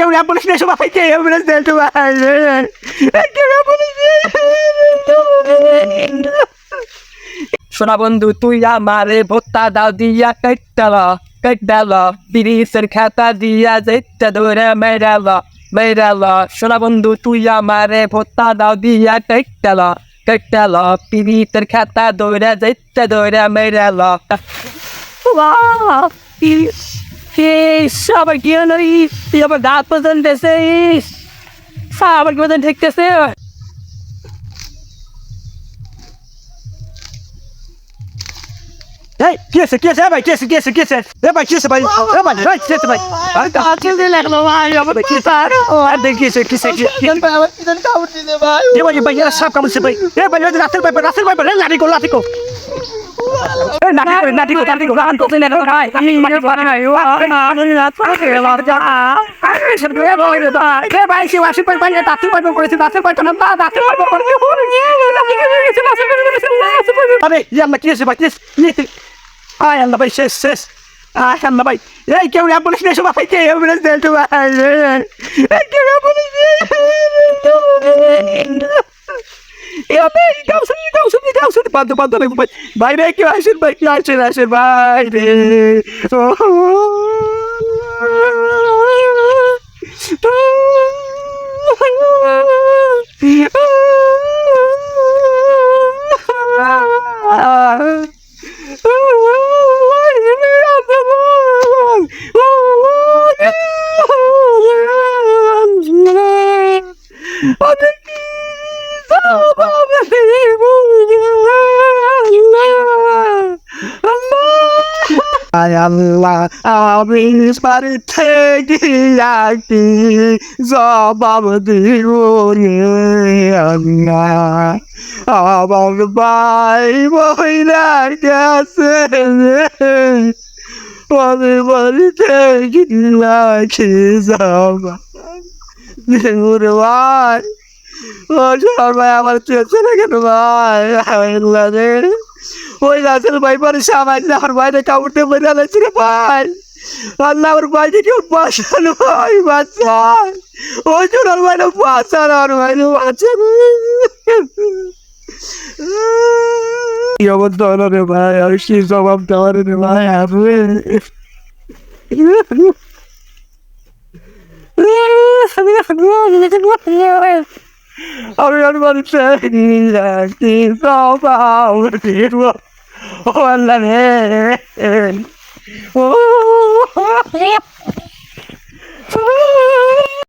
Ambulance নিয়ে এসো ভাই কে অ্যাম্বুলেন্স নিয়ে এসো ভাই নিয়ে এসো। শোনা বন্ধু, তুই আমারে ভোত্তা দাও দিয়া কাটাল কাটাল, বিরিসের খাতা দিয়া যেটা ধরে মেরাল মেরাল। শোনা বন্ধু, তুই আমারে ভোত্তা দাও দিয়া কাটাল কাটাল পিরিতের খাতা ধরে যেটা ধরে মেরাল। আবার কি হলো ইস? আবার দাঁত পর্যন্ত ইস আবার কি পর্যন্ত এই কি আছে কি আছে ভাই কি আছে কি আছে কি আছে এ ভাই কি আছে ভাই এ ভাই ভাই কি আছে ভাই আরে কাছে দিয়ে লাগল ভাই আমার কি ও আর দেখি আছে কি আছে কি এ ভাই ভাই এরা সব কামছে ভাই এ ভাই রাতের ভাই রাতের ভাই রে লাঠি কো লাঠি কো এ নাটি কো নাটি কো নাটি কো গান তো না ভাই আমি মানে পারে না ও আমি রাত পরে লার যা আরে সব রে ভাই এ ভাই সে ওয়াশি ভাই দাঁতের ভাই ভাই না দাঁতের ভাই করেছে আরে ইয়াল্লা কি আছে ভাই কি আয় আল্লাহ ভাই, শেষ শেষ। আয় আল্লাহ ভাই। এই কেউ অ্যাম্বুলেন্স নিয়ে এসো ভাই কে অ্যাম্বুলেন্স নিয়ে এসো ভাই কেউ অ্যাম্বুলেন্স নিয়ে ভাই। রে, কেউ আসেন, ভাই, কেউ আসেন আসেন, ভাই রে। আয় আল্লাহ, আমি বাড়ি থেকে একটি জবাব দিব রে আল্লাহ। আমার ভাই মহিলা গেছে আমি বাড়ি থেকে রাখি জবাব দিব ভাই। ও সবাই আমার চলছে কেন ভাই? ওই গাছের ভাই পরে সামাজ আমার বাইরে কাপড়তে বেরিয়ে আলাইছি রে ভাই। আল্লাহ আমার বাইরে কেউ বাঁচান ভাই, বাঁচান। ওই আমার বাইরে বাঁচান। কি অবস্থা হলো রে ভাই? আর কি জবাব দেওয়ার ভাই? আমি আর জবাব ও আল্লাহ রে ও